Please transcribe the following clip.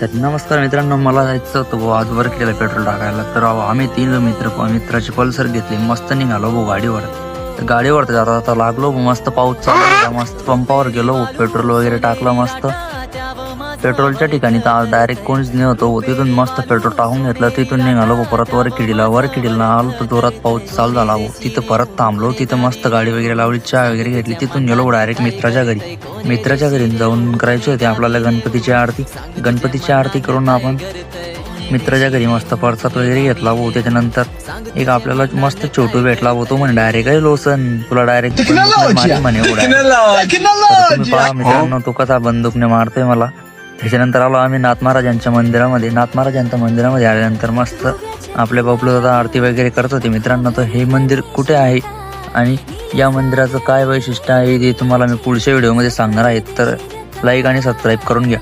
तर नमस्कार मित्रांनो मला जायचं होतं भाऊ आज वर केलं पेट्रोल टाकायला. तर अहो, आम्ही तीन मित्र मित्राची पल्सर घेतली मस्त निघालो भाऊ गाडीवर. तर गाडीवर तर जाता जाता लागलो मस्त पाऊस चालू मस्त पंपावर गेलो पेट्रोल वगैरे टाकलं मस्त. पेट्रोलच्या ठिकाणी तर डायरेक्ट कोणीच नाही होतो. भाऊ. तिथून मस्त पेट्रोल टाकून घेतलं. तिथून निघालो परत वर किडीला. वर किडीला आलो तर जोरात पाऊस चालू झाला भाऊ तिथं परत थांबलो. तिथं मस्त गाडी वगैरे लावली चहा वगैरे घेतली. तिथून गेलो डायरेक्ट मित्राच्या घरी. मित्राच्या घरी जाऊन करायची होती आपल्याला गणपतीची आरती. गणपतीची आरती करून आपण मित्राच्या घरी मस्त प्रसाद वगैरे घेतला भाऊ त्याच्यानंतर एक आपल्याला मस्त छोटू भेटला भाऊ तो म्हणे डायरेक्ट लोसन. तुला डायरेक्ट म्हणे मित्रांनो तो कसा बंदूकने मारतोय मला. त्याच्यानंतर आलो आम्ही नाथ महाराजांच्या मंदिरामध्ये. नाथ महाराजांच्या मंदिरामध्ये आल्यानंतर मस्त आपले बापलो दादा आरती वगैरे करत होते. मित्रांनो तर हे मंदिर कुठे आहे आणि या मंदिराचं काय वैशिष्ट्य आहे ते तुम्हाला मी पुढच्या व्हिडिओमध्ये सांगणार आहे. तर लाईक आणि सबस्क्राईब करून घ्या.